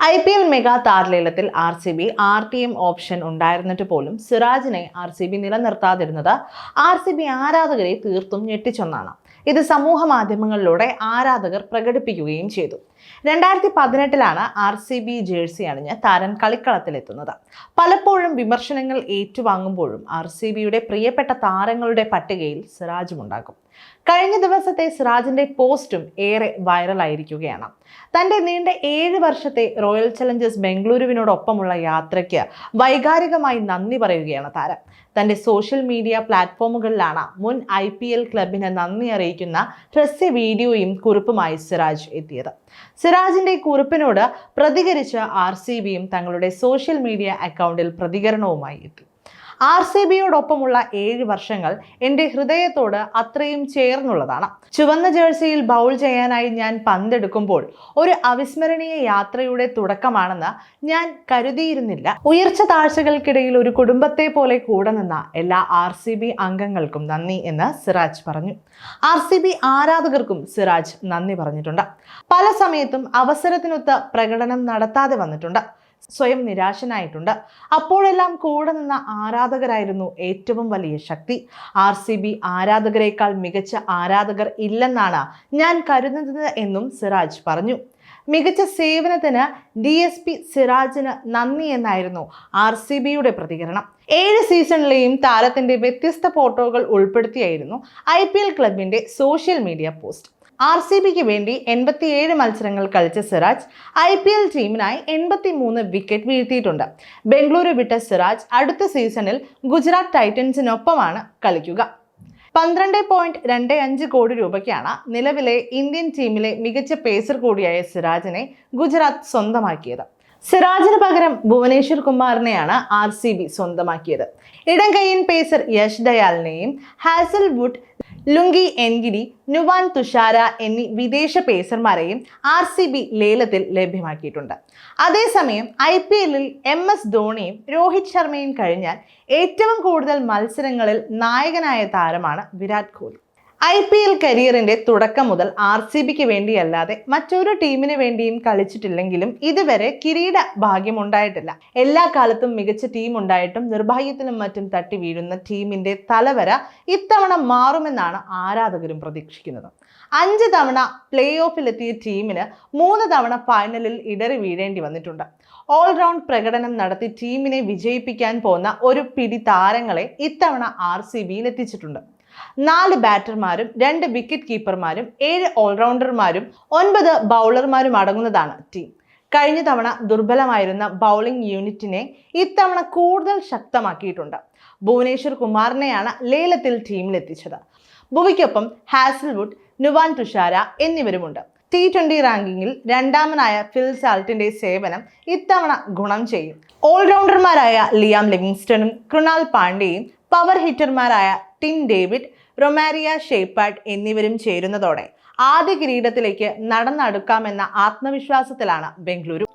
I P L mega താരലേലത്തിൽ R C B R T M option ഉണ്ടായിരുന്നിട്ട് പോലും സിറാജിനെ R C B നിലനിർത്താതിരുന്നത് R C B ആരാധകരെ തീർത്തും ഞെട്ടിച്ചൊന്നാണ്. ഇത് സമൂഹ മാധ്യമങ്ങളിലൂടെ ആരാധകർ പ്രകടിപ്പിക്കുകയും ചെയ്തു. രണ്ടായിരത്തി പതിനെട്ടിലാണ് ആർ സി ബി ജേഴ്സി അണിഞ്ഞ് താരൻ കളിക്കളത്തിലെത്തുന്നത്. പലപ്പോഴും വിമർശനങ്ങൾ ഏറ്റുവാങ്ങുമ്പോഴും ആർ സി ബിയുടെ പ്രിയപ്പെട്ട താരങ്ങളുടെ പട്ടികയിൽ സിറാജും ഉണ്ടാകും കഴിഞ്ഞ ദിവസത്തെ സിറാജിന്റെ പോസ്റ്റും ഏറെ വൈറലായിരിക്കുകയാണ്. തന്റെ നീണ്ട ഏഴ് വർഷത്തെ റോയൽ ചലഞ്ചേഴ്സ് ബംഗളൂരുവിനോടൊപ്പമുള്ള യാത്രയ്ക്ക് വൈകാരികമായി നന്ദി പറയുകയാണ് താരം. തന്റെ സോഷ്യൽ മീഡിയ പ്ലാറ്റ്ഫോമുകളിലാണ് മുൻ ഐ പി എൽ ക്ലബിന് നന്ദി അറിയിക്കുന്ന ഹ്രസ്യ വീഡിയോയും കുറിപ്പുമായി സിറാജ് എത്തിയത്. സിറാജിന്റെ കുറിപ്പിനോട് പ്രതികരിച്ച ആർ തങ്ങളുടെ സോഷ്യൽ മീഡിയ അക്കൗണ്ടിൽ പ്രതികരണവുമായി എത്തി. ആർ സി ബിയോടൊപ്പമുള്ള ഏഴ് വർഷങ്ങൾ എന്റെ ഹൃദയത്തോട് അത്രയും ചേർന്നുള്ളതാണ്. ചുവന്ന ജേഴ്സിയിൽ ബൗൾ ചെയ്യാനായി ഞാൻ പന്തെടുക്കുമ്പോൾ ഒരു അവിസ്മരണീയ യാത്രയുടെ തുടക്കമാണെന്ന് ഞാൻ കരുതിയിരുന്നില്ല. ഉയർച്ച താഴ്ചകൾക്കിടയിൽ ഒരു കുടുംബത്തെ പോലെ കൂടെ നിന്ന എല്ലാ ആർ സി ബി അംഗങ്ങൾക്കും നന്ദി എന്ന് സിറാജ് പറഞ്ഞു. ആർ സി ബി ആരാധകർക്കും സിറാജ് നന്ദി പറഞ്ഞിട്ടുണ്ട്. പല സമയത്തും അവസരത്തിനൊത്ത് പ്രകടനം നടത്താതെ വന്നിട്ടുണ്ട്. സ്വയം നിരാശനായിട്ടുണ്ട്. അപ്പോഴെല്ലാം കൂടെ നിന്ന ആരാധകരായിരുന്നു ഏറ്റവും വലിയ ശക്തി. ആർ സി ബി ആരാധകരെക്കാൾ മികച്ച ആരാധകർ ഇല്ലെന്നാണ് ഞാൻ കരുതുന്നത് എന്നും സിറാജ് പറഞ്ഞു. മികച്ച സേവനത്തിന് ഡി എസ് പി സിറാജിന് നന്ദി എന്നായിരുന്നു ആർ സി ബിയുടെ പ്രതികരണം. ഏഴ് സീസണിലെയും താരത്തിന്റെ വ്യത്യസ്ത ഫോട്ടോകൾ ഉൾപ്പെടുത്തിയായിരുന്നു ഐ പി എൽ ക്ലബിന്റെ social media post. R C ബിക്ക് വേണ്ടി എൺപത്തിയേഴ് മത്സരങ്ങൾ കളിച്ച സിറാജ് ഐ പി എൽ ടീമിനായി എൺപത്തി മൂന്ന് വിക്കറ്റ് വീഴ്ത്തിയിട്ടുണ്ട്. ബംഗളൂരു വിട്ട സിറാജ് അടുത്ത സീസണിൽ ഗുജറാത്ത് ടൈറ്റൻസിനൊപ്പമാണ് കളിക്കുക. പന്ത്രണ്ട് പോയിന്റ് രണ്ട് അഞ്ച് കോടി രൂപയ്ക്കാണ് നിലവിലെ ഇന്ത്യൻ ടീമിലെ മികച്ച പേസർ കൂടിയായ സിറാജിനെ ഗുജറാത്ത് സ്വന്തമാക്കിയത്. സിറാജിന് പകരം ഭുവനേശ്വർ കുമാറിനെയാണ് ആർ സി ബി സ്വന്തമാക്കിയത്. ഇടം കയ്യൻ പേസർ യശ് ദയാലിനെയും ഹാസൽ വുഡ് ലുങ്കി എൻഗിരി നുവാൻ തുഷാര എന്നീ വിദേശ പേസർമാരെയും ആർ സി ബി ലേലത്തിൽ ലഭ്യമാക്കിയിട്ടുണ്ട്. അതേസമയം ഐ പി എല്ലിൽ എം എസ് ധോണിയും രോഹിത് ശർമ്മയും കഴിഞ്ഞാൽ ഏറ്റവും കൂടുതൽ മത്സരങ്ങളിൽ നായകനായ താരമാണ് Virat Kohli I P L കരിയറിന്റെ തുടക്കം മുതൽ ആർ സി ബിക്ക് വേണ്ടിയല്ലാതെ മറ്റൊരു ടീമിന് വേണ്ടിയും കളിച്ചിട്ടില്ലെങ്കിലും ഇതുവരെ കിരീട ഭാഗ്യം ഉണ്ടായിട്ടില്ല എല്ലാ കാലത്തും മികച്ച ടീം ഉണ്ടായിട്ടും നിർഭാഗ്യത്തിനും മറ്റും തട്ടി വീഴുന്ന ടീമിന്റെ തലവര ഇത്തവണ മാറുമെന്നാണ് ആരാധകരും പ്രതീക്ഷിക്കുന്നത്. അഞ്ച് തവണ പ്ലേ ഓഫിലെത്തിയ ടീമിന് മൂന്ന് തവണ ഫൈനലിൽ ഇടറി വീഴേണ്ടി വന്നിട്ടുണ്ട്. ഓൾറൗണ്ട് പ്രകടനം നടത്തി ടീമിനെ വിജയിപ്പിക്കാൻ പോകുന്ന ഒരു പിടി താരങ്ങളെ ഇത്തവണ ആർ സി ബിയിൽ എത്തിച്ചിട്ടുണ്ട് നാല് ബാറ്റർമാരും രണ്ട് വിക്കറ്റ് കീപ്പർമാരും ഏഴ് ഓൾറൗണ്ടർമാരും ഒൻപത് ബൗളർമാരും അടങ്ങുന്നതാണ് ടീം. കഴിഞ്ഞ തവണ ദുർബലമായിരുന്ന ബൗളിംഗ് യൂണിറ്റിനെ ഇത്തവണ കൂടുതൽ ശക്തമാക്കിയിട്ടുണ്ട്. ഭുവനേശ്വർ കുമാറിനെയാണ് ലേലത്തിൽ ടീമിലെത്തിച്ചത്. ഭുവിക്കൊപ്പം ഹാസൽവുഡ് നുവാൻ തുഷാര എന്നിവരുമുണ്ട്. ടി ട്വന്റി റാങ്കിങ്ങിൽ രണ്ടാമനായ ഫിൽ സാൾട്ടിന്റെ സേവനം ഇത്തവണ ഗുണം ചെയ്യും. ഓൾറൗണ്ടർമാരായ ലിയാം ലിവിങ്സ്റ്റണും കൃണാൽ പാണ്ഡെയും പവർ ഹിറ്റർമാരായ ടിം ഡേവിഡ് റൊമാരിയ ഷേപ്പാട്ട് എന്നിവരും ചേരുന്നതോടെ ആദ്യ കിരീടത്തിലേക്ക് നടന്നടുക്കാമെന്ന ആത്മവിശ്വാസത്തിലാണ് ബംഗളൂരു.